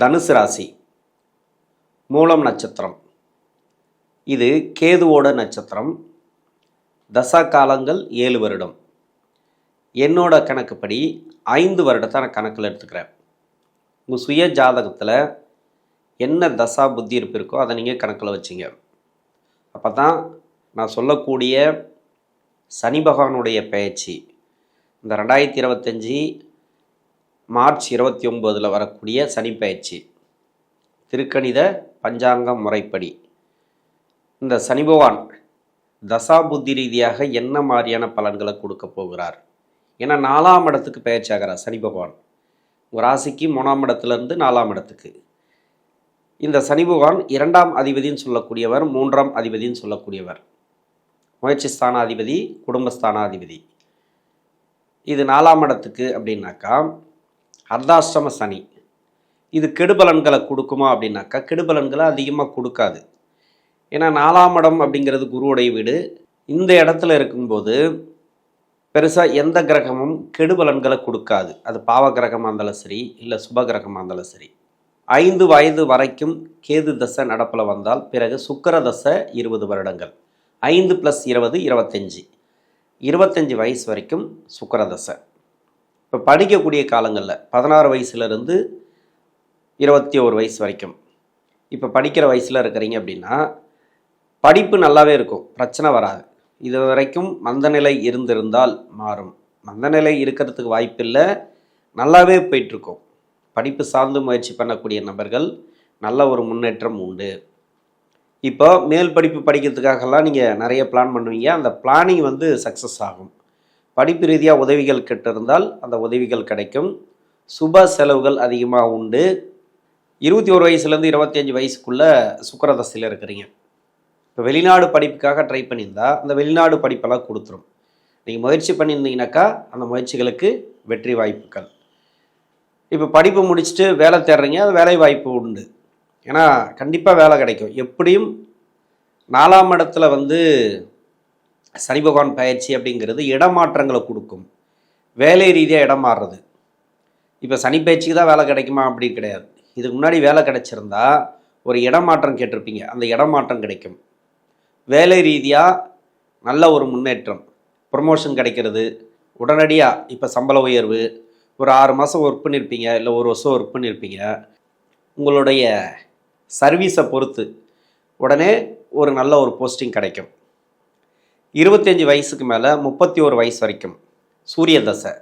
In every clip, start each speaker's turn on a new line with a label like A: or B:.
A: தனுசு ராசி. மூலம் நட்சத்திரம். இது கேதுவோட நட்சத்திரம். தசா காலங்கள் ஏழு வருடம். என்னோட கணக்குப்படி ஐந்து வருடத்தை நான் கணக்கில் எடுத்துக்கிறேன். உங்கள் சுய ஜாதகத்தில் என்ன தசா புத்தி இருப்பு இருக்கோ அதை நீங்கள் கணக்கில் வச்சிங்க. அப்போ தான் நான் சொல்லக்கூடிய சனி பகவானுடைய பயிற்சி இந்த ரெண்டாயிரத்தி இருபத்தஞ்சி மார்ச் இருபத்தி ஒம்போதில் வரக்கூடிய சனிப்பயிற்சி திருக்கணித பஞ்சாங்க முறைப்படி. இந்த சனி பகவான் தசா புத்தி ரீதியாக என்ன மாதிரியான பலன்களை கொடுக்க போகிறார்? ஏன்னா நாலாம் இடத்துக்கு பயிற்சி ஆகிறார் சனி பகவான். ஒரு ராசிக்கு மூணாம் இடத்துலேருந்து நாலாம் இடத்துக்கு. இந்த சனி பகவான் இரண்டாம் அதிபதின்னு சொல்லக்கூடியவர் மூன்றாம் அதிபதின்னு சொல்லக்கூடியவர். முயற்சி ஸ்தானாதிபதி குடும்பஸ்தானாதிபதி. இது நாலாம் இடத்துக்கு அப்படின்னாக்கா அர்த்தாஷ்டம சனி. இது கெடுபலன்களை கொடுக்குமா அப்படின்னாக்கா கெடுபலன்களை அதிகமாக கொடுக்காது. ஏன்னா நாலாம் இடம் அப்படிங்கிறது குருவுடைய வீடு. இந்த இடத்துல இருக்கும்போது பெருசாக எந்த கிரகமும் கெடுபலன்களை கொடுக்காது. அது பாவ கிரகமாக இருந்தாலும் சரி இல்லை சுப கிரகமாக இருந்தாலும் சரி. ஐந்து வயது வரைக்கும் கேது தசை நடப்பில் வந்தால் பிறகு சுக்கர தசை இருபது வருடங்கள். ஐந்து ப்ளஸ் இருபது இருபத்தஞ்சி. இருபத்தஞ்சி வயசு வரைக்கும் சுக்கர தசை. இப்போ படிக்கக்கூடிய காலங்களில் பதினாறு வயசுலேருந்து இருபத்தி ஒரு வயசு வரைக்கும். இப்போ படிக்கிற வயசில் இருக்கிறீங்க அப்படின்னா படிப்பு நல்லாவே இருக்கும். பிரச்சனை வராது. இது வரைக்கும் மந்தநிலை இருந்திருந்தால் மாறும். மந்தநிலை இருக்கிறதுக்கு வாய்ப்பில்லை நல்லாவே போயிட்டுருக்கும். படிப்பு சார்ந்து முயற்சி பண்ணக்கூடிய நபர்கள் நல்ல ஒரு முன்னேற்றம் உண்டு. இப்போ மேல் படிப்பு படிக்கிறதுக்காகலாம் நீங்கள் நிறைய பிளான் பண்ணுவீங்க. அந்த பிளானிங் வந்து சக்ஸஸ் ஆகும். படிப்பு ரீதியாக உதவிகள் கெட்டிருந்தால் அந்த உதவிகள் கிடைக்கும். சுப செலவுகள் அதிகமாக உண்டு. இருபத்தி ஒரு வயசுலேருந்து இருபத்தஞ்சி வயசுக்குள்ளே சுக்கரதசையில் இருக்கிறீங்க. இப்போ வெளிநாடு படிப்புக்காக ட்ரை பண்ணியிருந்தா அந்த வெளிநாடு படிப்பெல்லாம் கொடுத்துரும். நீங்கள் முயற்சி பண்ணியிருந்தீங்கனாக்கா அந்த முயற்சிகளுக்கு வெற்றி வாய்ப்புகள். இப்போ படிப்பு முடிச்சுட்டு வேலை தேடுறீங்க அது வேலை வாய்ப்பு உண்டு. ஏன்னா கண்டிப்பாக வேலை கிடைக்கும். எப்படியும் நாலாம் இடத்துல வந்து சனி பகவான் பயிற்சி அப்படிங்கிறது இடமாற்றங்களை கொடுக்கும். வேலை ரீதியாக இடம் மாறுறது. இப்போ சனி பயிற்சிக்கு தான் வேலை கிடைக்குமா? அப்படி கிடையாது. இதுக்கு முன்னாடி வேலை கிடைச்சிருந்தா ஒரு இடமாற்றம் கேட்டிருப்பீங்க. அந்த இடமாற்றம் கிடைக்கும். வேலை ரீதியாக நல்ல ஒரு முன்னேற்றம். ப்ரொமோஷன் கிடைக்கிறது. உடனடியாக இப்போ சம்பள உயர்வு ஒரு ஆறு மாதம் ஒர்க் பண்ணியிருப்பீங்க இல்லை ஒரு வருஷம் ஒர்க் பண்ணியிருப்பீங்க உங்களுடைய சர்வீஸை பொறுத்து உடனே ஒரு நல்ல ஒரு போஸ்டிங் கிடைக்கும். இருபத்தஞ்சி வயசுக்கு மேலே முப்பத்தி ஒரு வயசு வரைக்கும் சூரிய தசை.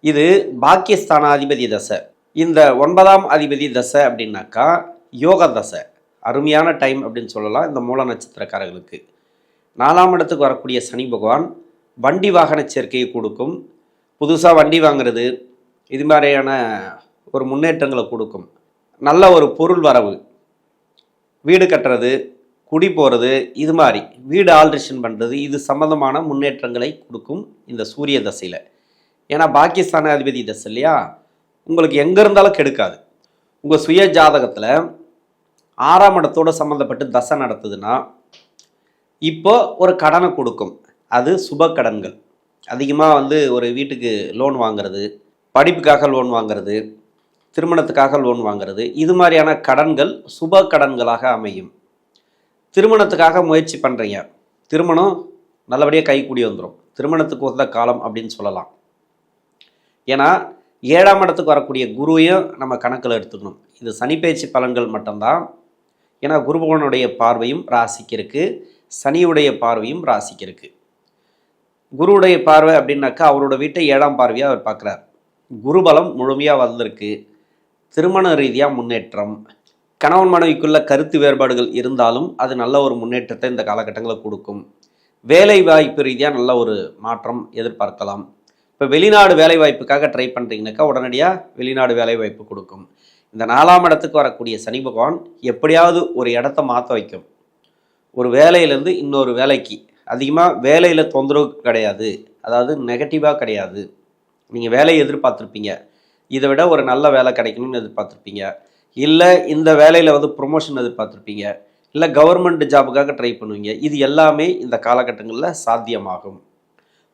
A: இது பாக்கியஸ்தானாதிபதி தசை. இந்த ஒன்பதாம் அதிபதி தசை அப்படின்னாக்கா யோக தசை. அருமையான டைம் அப்படின்னு சொல்லலாம் இந்த மூல நட்சத்திரக்காரர்களுக்கு. நாலாம் இடத்துக்கு வரக்கூடிய சனி பகவான் வண்டி வாகன சேர்க்கையை கொடுக்கும். புதுசாக வண்டி வாங்குறது இது மாதிரியான ஒரு முன்னேற்றங்களை கொடுக்கும். நல்ல ஒரு பொருள் வரவு. வீடு கட்டுறது குடி போகிறது இது மாதிரி. வீடு ஆல்ட்ரேஷன் பண்ணுறது இது சம்மந்தமான முன்னேற்றங்களை கொடுக்கும் இந்த சூரிய தசையில். ஏன்னா பாகிஸ்தான அதிபதி தசை இல்லையா? உங்களுக்கு எங்கே இருந்தாலும் கெடுக்காது. உங்கள் சுய ஜாதகத்தில் ஆறாம் இடத்தோடு சம்மந்தப்பட்டு தசை நடத்துதுன்னா இப்போ ஒரு கடனை கொடுக்கும். அது சுப கடன்கள். அதிகமாக வந்து ஒரு வீட்டுக்கு லோன் வாங்குறது படிப்புக்காக லோன் வாங்குறது திருமணத்துக்காக லோன் வாங்குறது இது மாதிரியான கடன்கள் சுப கடன்களாக அமையும். திருமணத்துக்காக முயற்சி பண்ணுறீங்க திருமணம் நல்லபடியாக கைக்கூடி வந்துடும் திருமணத்துக்கு உகந்த காலம் அப்படின்னு சொல்லலாம். ஏன்னா ஏழாம் இடத்துக்கு வரக்கூடிய குருவையும் நம்ம கணக்கில் எடுத்துக்கணும். இது சனிப்பயிற்சி பலன்கள் மட்டும்தான். ஏன்னா குருபகவனுடைய பார்வையும் ராசிக்கு இருக்குது சனியுடைய பார்வையும் ராசிக்கு இருக்குது குருவுடைய பார்வை அப்படின்னாக்கா அவரோட வீட்டை ஏழாம் பார்வையாக அவர் பார்க்குறார். குருபலம் முழுமையாக வந்திருக்கு திருமண ரீதியாக முன்னேற்றம். கணவன் மனைவிக்குள்ள கருத்து வேறுபாடுகள் இருந்தாலும் அது நல்ல ஒரு முன்னேற்றத்தை இந்த காலகட்டங்களில் கொடுக்கும். வேலை வாய்ப்பு ரீதியாக நல்ல ஒரு மாற்றம் எதிர்பார்க்கலாம். இப்போ வெளிநாடு வேலை வாய்ப்புக்காக ட்ரை பண்ணுறீங்கனாக்கா உடனடியாக வெளிநாடு வேலை வாய்ப்பு கொடுக்கும். இந்த நாலாம் இடத்துக்கு வரக்கூடிய சனி பகவான் எப்படியாவது ஒரு இடத்த மாற்ற வைக்கும். ஒரு வேலையிலேருந்து இன்னொரு வேலைக்கு. அதிகமாக வேலையில் தொந்தரவு கிடையாது. அதாவது நெகட்டிவாக கிடையாது. நீங்கள் வேலையை எதிர்பார்த்துருப்பீங்க. இதை விட ஒரு நல்ல வேலை கிடைக்கணும்னு எதிர்பார்த்துருப்பீங்க. இல்லை இந்த வேலையில் வந்து ப்ரொமோஷன் எதிர்பார்த்துருப்பீங்க. இல்லை கவர்மெண்ட் ஜாபுக்காக ட்ரை பண்ணுவீங்க. இது எல்லாமே இந்த காலகட்டங்களில் சாத்தியமாகும்.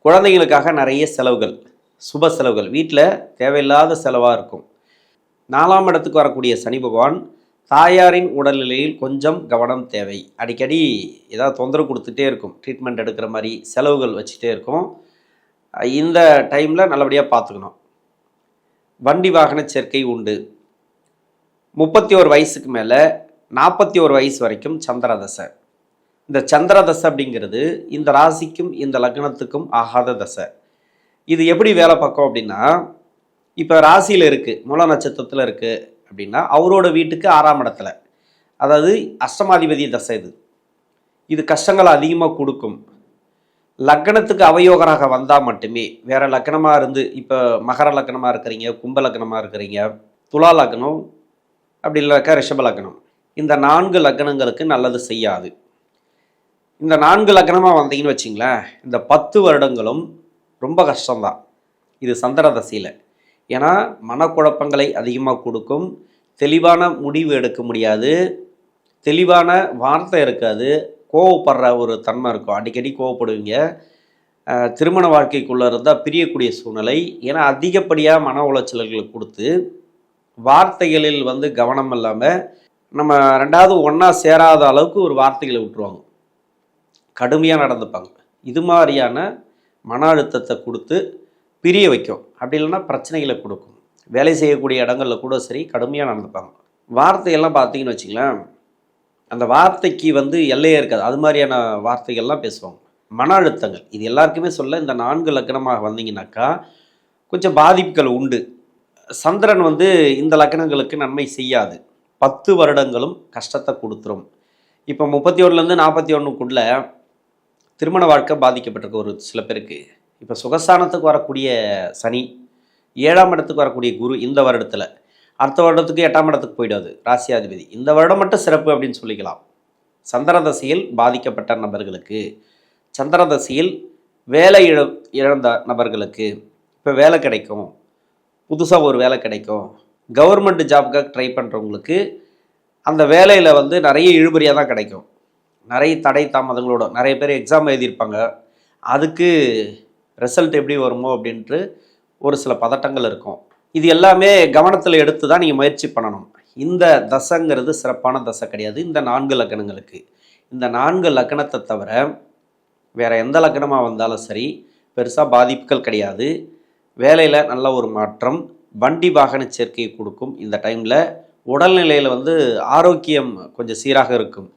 A: குழந்தைங்களுக்காக நிறைய செலவுகள் சுப செலவுகள். வீட்டில் தேவையில்லாத செலவாக இருக்கும். நாலாம் இடத்துக்கு வரக்கூடிய சனி பகவான் தாயாரின் உடல்நிலையில் கொஞ்சம் கவனம் தேவை. அடிக்கடி ஏதாவது தொந்தரவு கொடுத்துட்டே இருக்கும். ட்ரீட்மெண்ட் எடுக்கிற மாதிரி செலவுகள் வச்சுட்டே இருக்கும். இந்த டைமில் நல்லபடியாக பார்த்துக்கணும். வண்டி வாகன சேர்க்கை உண்டு. முப்பத்தி ஒரு வயசுக்கு மேலே நாற்பத்தி ஒரு வயசு வரைக்கும் சந்திரதசை. இந்த சந்திரதசை அப்படிங்கிறது இந்த ராசிக்கும் இந்த லக்னத்துக்கும் ஆகாத தசை. இது எப்படி வேலை பார்க்கும் அப்படின்னா இப்போ ராசியில் இருக்குது மூல நட்சத்திரத்தில் இருக்குது அப்படின்னா அவரோட வீட்டுக்கு ஆறாம் இடத்துல. அதாவது அஷ்டமாதிபதி தசை இது. இது கஷ்டங்களை அதிகமாக கொடுக்கும். லக்னத்துக்கு அவயோகராக வந்தால் மட்டுமே வேற லக்னமாக இருந்து இப்போ மகர லக்னமாக இருக்கிறீங்க கும்ப லக்னமாக இருக்கிறீங்க துலா லக்னம் அப்படி இல்லைக்கா ரிஷப லக்னம். இந்த நான்கு லக்னங்களுக்கு நல்லது செய்யாது. இந்த நான்கு லக்னமாக வந்தீங்கன்னு வச்சிங்களேன் இந்த பத்து வருடங்களும் ரொம்ப கஷ்டம்தான். இது சந்திர தசையில். ஏன்னா மனக்குழப்பங்களை அதிகமாக கொடுக்கும். தெளிவான முடிவு எடுக்க முடியாது. தெளிவான வார்த்தை இருக்காது. கோவப்படுற ஒரு தன்மை இருக்கும். அடிக்கடி கோவப்படுவீங்க. திருமண வாழ்க்கைக்குள்ளே இருந்தால் பிரியக்கூடிய சூழ்நிலை. ஏன்னா அதிகப்படியாக மன உளைச்சல்களை கொடுத்து வார்த்தைகளில் வந்து கவனம் இல்லாமல் நம்ம ரெண்டாவது ஒன்றா சேராத அளவுக்கு ஒரு வார்த்தைகளை விட்டுருவாங்க. கடுமையாக நடந்துப்பாங்க. இது மாதிரியான மன அழுத்தத்தை கொடுத்து பிரிய வைக்கும். அப்படி இல்லைன்னா பிரச்சனைகளை கொடுக்கும். வேலை செய்யக்கூடிய இடங்களில் கூட சரி கடுமையாக நடந்துப்பாங்க. வார்த்தையெல்லாம் பார்த்தீங்கன்னு வச்சுங்களேன் அந்த வார்த்தைக்கு வந்து எல்லையே இருக்காது. அது மாதிரியான வார்த்தைகள்லாம் பேசுவாங்க. மன அழுத்தங்கள். இது எல்லாருக்குமே சொல்ல இந்த நான்கு லக்கணமாக வந்தீங்கன்னாக்கா கொஞ்சம் பாதிப்புகள் உண்டு. சந்திரன் வந்து இந்த லக்னங்களுக்கு நன்மை செய்யாது. பத்து வருடங்களும் கஷ்டத்தை கொடுத்துரும். இப்போ முப்பத்தி ஒன்றுலேருந்து நாற்பத்தி ஒன்றுக்குள்ள திருமண வாழ்க்கை பாதிக்கப்பட்டிருக்க ஒரு சில பேருக்கு. இப்போ சுகஸ்தானத்துக்கு வரக்கூடிய சனி ஏழாம் இடத்துக்கு வரக்கூடிய குரு இந்த வருடத்தில். அடுத்த வருடத்துக்கு எட்டாம் இடத்துக்கு போயிடாது ராசியாதிபதி. இந்த வருடம் மட்டும் சிறப்பு அப்படின்னு சொல்லிக்கலாம். சந்திர தசையில் பாதிக்கப்பட்ட நபர்களுக்கு சந்திர தசையில் வேலை இழ இழந்த நபர்களுக்கு இப்போ வேலை கிடைக்கும். புதுசாக ஒரு வேலை கிடைக்கும். கவர்மெண்ட் ஜாப்க்காக ட்ரை பண்ணுறவங்களுக்கு அந்த வேலையில் வந்து நிறைய இழுபறியாக தான் கிடைக்கும். நிறைய தடை தாமதங்களோட நிறைய பேர் எக்ஸாம் எழுதியிருப்பாங்க. அதுக்கு ரிசல்ட் எப்படி வருமோ அப்படின்ட்டு ஒரு சில பதட்டங்கள் இருக்கும். இது எல்லாமே கவனத்தில் எடுத்து தான் நீங்கள் முயற்சி பண்ணணும். இந்த தசைங்கிறது சிறப்பான தசை கிடையாது. இந்த நான்கு லக்கணங்களுக்கு. இந்த நான்கு லக்கணத்தை தவிர வேறு எந்த லக்கணமாக வந்தாலும் சரி பெருசாக பாதிப்புகள் கிடையாது. வேலையில் நல்ல ஒரு மாற்றம் வண்டி வாகன சேர்க்கையை கொடுக்கும். இந்த டைமில் உடல்நிலையில் வந்து ஆரோக்கியம் கொஞ்சம் சீராக இருக்கும்.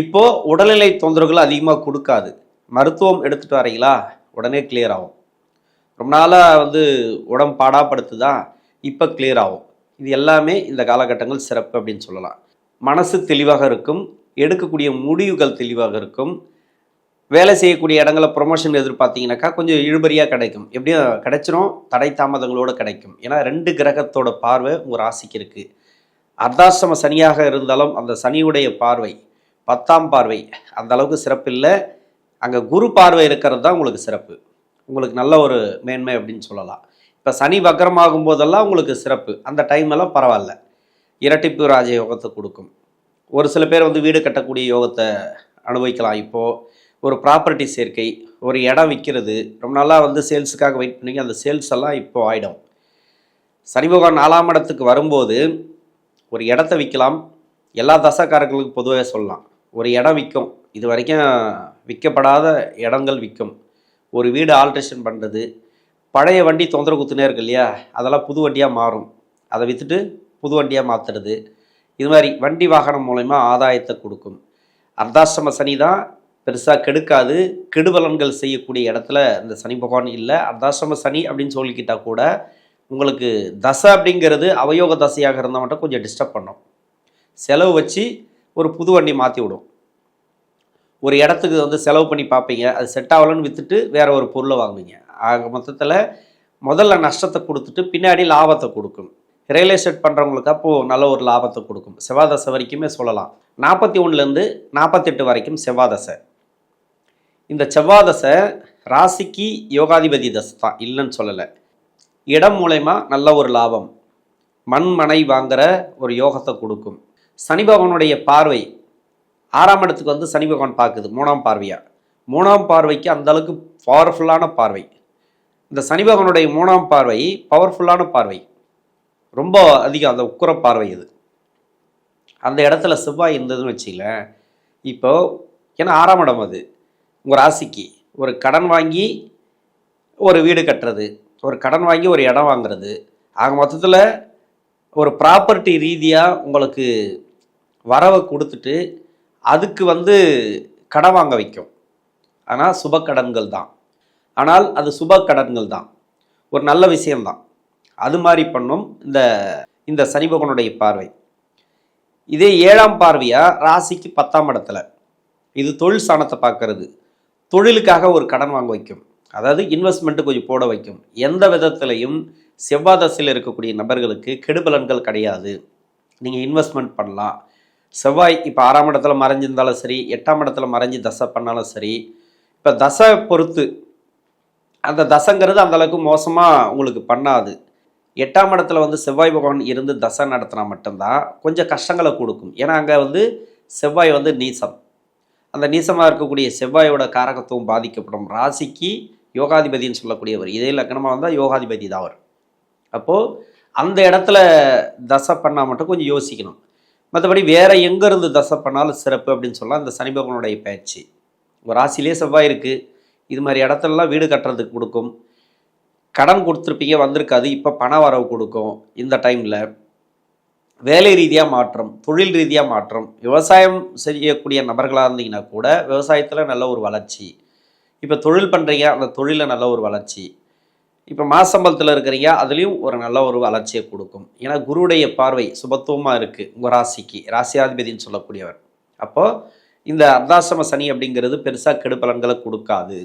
A: இப்போது உடல்நிலை தொந்தரவுகள் அதிகமாக கொடுக்காது. மருத்துவம் எடுத்துகிட்டு வரீங்களா உடனே கிளியர் ஆகும். ரொம்ப நாளாக வந்து உடம்பு பாடாப்படுத்துதா? இப்போ கிளியர் ஆகும். இது எல்லாமே இந்த காலகட்டங்கள் சிறப்பு அப்படின்னு சொல்லலாம். மனசு தெளிவாக இருக்கும். எடுக்கக்கூடிய முடிவுகள் தெளிவாக இருக்கும். வேலை செய்யக்கூடிய இடங்களில் ப்ரொமோஷன் எதிர்பார்த்தீங்கன்னாக்கா கொஞ்சம் இழுபறியாக கிடைக்கும். எப்படியும் கிடைச்சிரும் தடை தாமதங்களோடு கிடைக்கும். ஏன்னா ரெண்டு கிரகத்தோட பார்வை உங்கள் ராசிக்கு இருக்குது அர்த்தாசிரம சனியாக இருந்தாலும் அந்த சனியுடைய பார்வை பத்தாம் பார்வை அந்த அளவுக்கு சிறப்பு இல்லை. அங்கே குரு பார்வை இருக்கிறது தான் உங்களுக்கு சிறப்பு. உங்களுக்கு நல்ல ஒரு மேன்மை அப்படின்னு சொல்லலாம். இப்போ சனி வக்கரமாகும் போதெல்லாம் உங்களுக்கு சிறப்பு. அந்த டைம் எல்லாம் பரவாயில்ல. இரட்டிப்பு ராஜ யோகத்தை கொடுக்கும். ஒரு சில பேர் வந்து வீடு கட்டக்கூடிய யோகத்தை அனுபவிக்கலாம். இப்போது ஒரு ப்ராப்பர்ட்டி சேர்க்கை ஒரு இடம் விற்கிறது ரொம்ப நாளாக வந்து சேல்ஸுக்காக வெயிட் பண்ணி அந்த சேல்ஸ் எல்லாம் இப்போ ஆகிடும் சனிபகவான் நாலாம் இடத்துக்கு வரும்போது ஒரு இடத்த விற்கலாம் எல்லா தசக்காரர்களுக்கும் பொதுவாக சொல்லலாம். ஒரு இடம் விற்கும் இது வரைக்கும் விற்கப்படாத இடங்கள் விற்கும். ஒரு வீடு ஆல்ட்ரேஷன் பண்ணுறது பழைய வண்டி தொந்தரவு குத்துனே இருக்கு இல்லையா அதெல்லாம் புது வண்டியாக மாறும். அதை விற்றுட்டு புது வண்டியாக மாற்றுறது இது மாதிரி வண்டி வாகனம் மூலயமா ஆதாயத்தை கொடுக்கும். அர்த்தாசிரம சனி தான் பெருசாக கெடுக்காது. கெடுபலன்கள் செய்யக்கூடிய இடத்துல இந்த சனி பகவான் இல்லை. அர்த்தாசிரம சனி அப்படின்னு சொல்லிக்கிட்டா கூட உங்களுக்கு தசை அப்படிங்கிறது அவயோக தசையாக இருந்தால் மட்டும் கொஞ்சம் டிஸ்டர்ப் பண்ணும். செலவு வச்சு ஒரு புது வண்டி மாற்றி விடும். ஒரு இடத்துக்கு வந்து செலவு பண்ணி பார்ப்பீங்க. அது செட் ஆகலன்னு விற்றுட்டு வேற ஒரு பொருளை வாங்குவீங்க. ஆக மொத்தத்தில் முதல்ல நஷ்டத்தை கொடுத்துட்டு பின்னாடி லாபத்தை கொடுக்கும். ரியல் எஸ்டேட் பண்ணுறவங்களுக்கு அப்போது நல்ல ஒரு லாபத்தை கொடுக்கும். செவ்வாதசை வரைக்குமே சொல்லலாம். நாற்பத்தி ஒன்றுலேருந்து நாற்பத்தெட்டு வரைக்கும் செவ்வாதசை இந்த செவ்வாதசை ராசிக்கு யோகாதிபதி தசை தான் இல்லைன்னு சொல்லலை. இடம் மூலயமா நல்ல ஒரு லாபம். மண் மனை வாங்குற ஒரு யோகத்தை கொடுக்கும். சனி பகவானுடைய பார்வை ஆறாம் இடத்துக்கு வந்து சனி பகவான் பார்க்குது மூணாம் பார்வையாக மூணாம் பார்வைக்கு அந்தளவுக்கு பவர்ஃபுல்லான பார்வை. இந்த சனி பகவானுடைய மூணாம் பார்வை பவர்ஃபுல்லான பார்வை. ரொம்ப அதிகம் அந்த உக்குர பார்வை இது. அந்த இடத்துல செவ்வாய் இருந்ததுன்னு வச்சுங்களேன் இப்போ ஏன்னா ஆறாம் இடம் அது. உங்கள் ராசிக்கு ஒரு கடன் வாங்கி ஒரு வீடு கட்டுறது ஒரு கடன் வாங்கி ஒரு இடம் வாங்குறது ஆக மொத்தத்தில் ஒரு ப்ராப்பர்ட்டி ரீதியாக உங்களுக்கு வரவை கொடுத்துட்டு அதுக்கு வந்து கடன் வாங்க வைக்கும். ஆனால் சுப கடன்கள் தான். ஆனால் அது சுப கடன்கள் தான். ஒரு நல்ல விஷயம்தான் அது மாதிரி பண்ணும் இந்த இந்த சனி பார்வை. இதே ஏழாம் பார்வையாக ராசிக்கு பத்தாம் இடத்துல. இது தொழில் சாணத்தை பார்க்கறது. தொழிலுக்காக ஒரு கடன் வாங்க வைக்கும். அதாவது இன்வெஸ்ட்மெண்ட்டு கொஞ்சம் போட வைக்கும். எந்த விதத்திலையும் செவ்வாய் தசையில் இருக்கக்கூடிய நபர்களுக்கு கெடுபலன்கள் கிடையாது. நீங்கள் இன்வெஸ்ட்மெண்ட் பண்ணலாம். செவ்வாய் இப்போ ஆறாம் இடத்துல மறைஞ்சிருந்தாலும் சரி எட்டாம் இடத்துல மறைஞ்சு தசை பண்ணாலும் சரி இப்போ தசை பொறுத்து அந்த தசைங்கிறது அந்தளவுக்கு மோசமாக உங்களுக்கு பண்ணாது. எட்டாம் இடத்துல வந்து செவ்வாய் பகவான் இருந்து தசை நடத்தினா மட்டும்தான் கொஞ்சம் கஷ்டங்களை கொடுக்கும். ஏன்னா அங்கே வந்து செவ்வாய் வந்து நீசம். அந்த நீசமாக இருக்கக்கூடிய செவ்வாயோட காரகத்துவம் பாதிக்கப்படும். ராசிக்கு யோகாதிபதின்னு சொல்லக்கூடியவர். இதே லக்கணமாக வந்தால் யோகாதிபதி தான் அவர். அப்போது அந்த இடத்துல தசை பண்ணால் மட்டும் கொஞ்சம் யோசிக்கணும். மற்றபடி வேறு எங்கேருந்து தசை பண்ணாலும் சிறப்பு அப்படின்னு சொல்லலாம். இந்த சனிபகவனுடைய பயிற்சி. ஒரு ராசிலே செவ்வாய் இருக்குது இது மாதிரி இடத்துலலாம் வீடு கட்டுறதுக்கு கொடுக்கும். கடன் கொடுத்துருப்பீங்க வந்திருக்காது இப்போ பண வரவு கொடுக்கும். இந்த டைமில் வேலை ரீதியாக மாற்றம் தொழில் ரீதியாக மாற்றம் விவசாயம் செய்யக்கூடிய நபர்களாக இருந்தீங்கன்னா கூட விவசாயத்தில் நல்ல ஒரு வளர்ச்சி. இப்போ தொழில் பண்ணுறீங்க அந்த தொழிலில் நல்ல ஒரு வளர்ச்சி. இப்போ மாசம்பலத்தில் இருக்கிறீங்க அதுலேயும் ஒரு நல்ல ஒரு வளர்ச்சியை கொடுக்கும். ஏன்னா குருடைய பார்வை சுபத்துவமாக இருக்குது உங்கள் ராசிக்கு. ராசியாதிபதினு சொல்லக்கூடியவர். அப்போது இந்த அர்த்தாசிரம சனி அப்படிங்கிறது பெருசாக கெடுபலன்களை கொடுக்காது.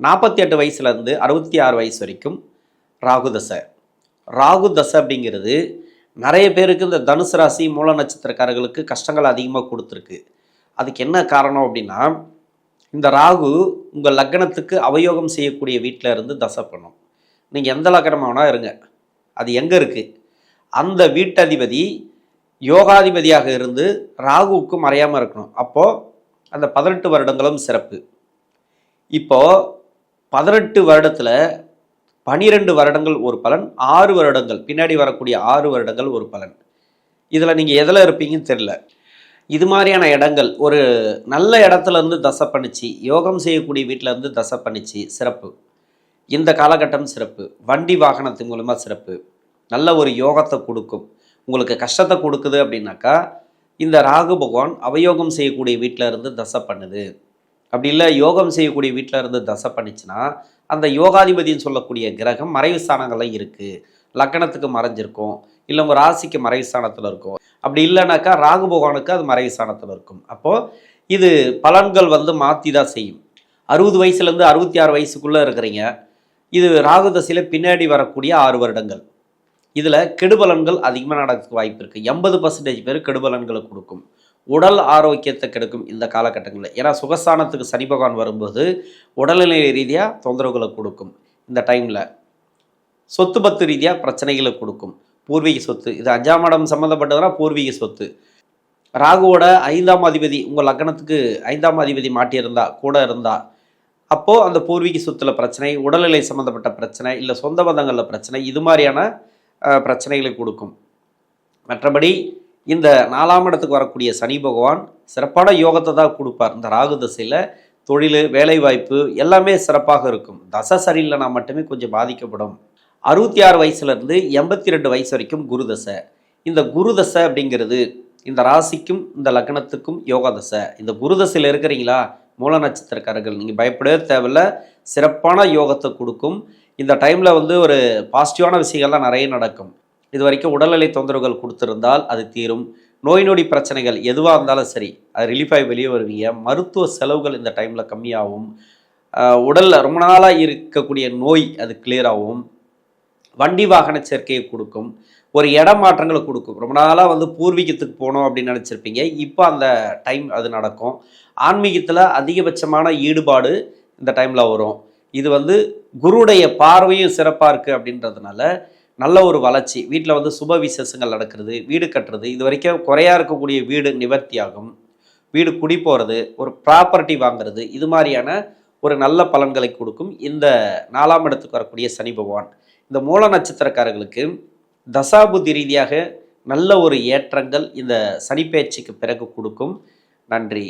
A: நாற்பத்தி எட்டு வயசுலேருந்து அறுபத்தி ஆறு வயசு வரைக்கும் ராகு தசை அப்படிங்கிறது நிறைய பேருக்கு இந்த தனுசு ராசி மூல நட்சத்திரக்காரர்களுக்கு கஷ்டங்கள் அதிகமாக கொடுத்துருக்கு. அதுக்கு என்ன காரணம் அப்படின்னா இந்த ராகு உங்கள் லக்னத்துக்கு அவயோகம் செய்யக்கூடிய வீட்டில் இருந்து தசை பண்ணும். நீங்கள் எந்த லக்னமாக இருங்க. அது எங்கே இருக்குது அந்த வீட்டதிபதி யோகாதிபதியாக இருந்து ராகுவுக்கு மறையாமல் இருக்கணும். அப்போது அந்த பதினெட்டு வருடங்களும் சிறப்பு. இப்போது பதினெட்டு வருடத்தில் பனிரெண்டு வருடங்கள் ஒரு பலன் ஆறு வருடங்கள் பின்னாடி வரக்கூடிய ஆறு வருடங்கள் ஒரு பலன். இதில் நீங்கள் எதில் இருப்பீங்கன்னு தெரில இது மாதிரியான இடங்கள் ஒரு நல்ல இடத்துல இருந்து தசை பண்ணிச்சு யோகம் செய்யக்கூடிய வீட்டில் இருந்து தசை பண்ணிச்சு சிறப்பு. இந்த காலகட்டம் சிறப்பு. வண்டி வாகனத்தின் மூலமாக சிறப்பு. நல்ல ஒரு யோகத்தை கொடுக்கும். உங்களுக்கு கஷ்டத்தை கொடுக்குது அப்படின்னாக்கா இந்த ராகு பகவான் அவயோகம் செய்யக்கூடிய வீட்டில் இருந்து தசை பண்ணுது. அப்படி இல்லை யோகம் செய்யக்கூடிய வீட்டில் இருந்து தசை பண்ணிச்சுன்னா அந்த யோகாதிபதின்னு சொல்லக்கூடிய கிரகம் மறைவு ஸ்தானங்கள்ல இருக்குது லக்கணத்துக்கு மறைஞ்சிருக்கும். இல்லை உங்கள் ராசிக்கு மறைவு ஸ்தானத்தில் இருக்கும். அப்படி இல்லைனாக்கா ராகு பகவானுக்கு அது மறைவு ஸ்தானத்தில் இருக்கும். அப்போது இது பலன்கள் வந்து மாற்றி தான் செய்யும். அறுபது வயசுலேருந்து அறுபத்தி ஆறு வயசுக்குள்ளே இருக்கிறீங்க. இது ராகு தசையில் பின்னாடி வரக்கூடிய ஆறு வருடங்கள். இதில் கெடுபலன்கள் அதிகமாக நடக்கிறதுக்கு வாய்ப்பு இருக்குது எண்பது பர்சன்டேஜ் பேர் கெடுபலன்களை கொடுக்கும். உடல் ஆரோக்கியத்தை கெடுக்கும் இந்த காலகட்டங்களில். ஏன்னா சுகஸ்தானத்துக்கு சனி பகவான் வரும்போது உடல்நிலை ரீதியாக தொந்தரவுகளை கொடுக்கும் இந்த டைமில். சொத்து பத்து ரீதியாக பிரச்சனைகளை கொடுக்கும். பூர்வீக சொத்து. இது அஞ்சாம் இடம் சம்மந்தப்பட்டதுனா பூர்வீக சொத்து. ராகுவோட ஐந்தாம் அதிபதி உங்கள் லக்னத்துக்கு ஐந்தாம் அதிபதி மாட்டியிருந்தா கூட இருந்தா அப்போது அந்த பூர்வீக சொத்துல பிரச்சனை உடல்நிலை சம்மந்தப்பட்ட பிரச்சனை இல்லை சொந்த பந்தங்களில் பிரச்சனை இது மாதிரியான பிரச்சனைகளை கொடுக்கும். மற்றபடி இந்த நாலாம் இடத்துக்கு வரக்கூடிய சனி பகவான் சிறப்பான யோகத்தை தான் கொடுப்பார். இந்த ராகு தசையில் தொழில் வேலைவாய்ப்பு எல்லாமே சிறப்பாக இருக்கும். தசை சரியில்லைனா மட்டுமே கொஞ்சம் பாதிக்கப்படும். அறுபத்தி ஆறு வயசுலேருந்து எண்பத்தி ரெண்டு வயசு வரைக்கும் குரு தசை. இந்த குரு தசை அப்படிங்கிறது இந்த ராசிக்கும் இந்த லக்னத்துக்கும் யோகா தசை. இந்த குரு தசையில் இருக்கிறீங்களா? மூல நட்சத்திரக்காரர்கள் நீங்கள் பயப்படவே தேவையில்ல. சிறப்பான யோகத்தை கொடுக்கும். இந்த டைமில் வந்து ஒரு பாசிட்டிவான விஷயங்கள்லாம் நிறைய நடக்கும். இது வரைக்கும் உடல்நிலை தொந்தரவுகள் கொடுத்துருந்தால் அது தீரும். நோய் நொடி பிரச்சனைகள் எதுவாக இருந்தாலும் சரி அது ரிலீஃப் ஆகி வெளியே வருவீங்க. மருத்துவ செலவுகள் இந்த டைமில் கம்மியாகும். உடலில் ரொம்ப நாளாக இருக்கக்கூடிய நோய் அது clear ஆகும். வண்டி வாகன சேர்க்கையை கொடுக்கும். ஒரு இடம் மாற்றங்களை கொடுக்கும். ரொம்ப நாளாக வந்து பூர்வீகத்துக்கு போகணும் அப்படின்னு நினச்சிருப்பீங்க. இப்போ அந்த டைம் அது நடக்கும். ஆன்மீகத்தில் அதிகபட்சமான ஈடுபாடு இந்த டைமில் வரும். இது வந்து குருடைய பார்வையும் சிறப்பாக இருக்குது அப்படின்றதுனால நல்ல ஒரு வளர்ச்சி. வீட்டில் வந்து சுப விசேஷங்கள் நடக்கிறது வீடு கட்டுறது இது வரைக்கும் குறையாக இருக்கக்கூடிய வீடு நிவர்த்தியாகும். வீடு குடி போகிறது ஒரு ப்ராப்பர்ட்டி வாங்குறது இது மாதிரியான ஒரு நல்ல பலன்களை கொடுக்கும் இந்த நாலாம் இடத்துக்கு வரக்கூடிய சனி பகவான். இந்த மூல நட்சத்திரக்காரர்களுக்கு தசாபுத்தி ரீதியாக நல்ல ஒரு ஏற்றங்கள் இந்த சனிப்பெயர்ச்சிக்கு பிறகு கொடுக்கும். நன்றி.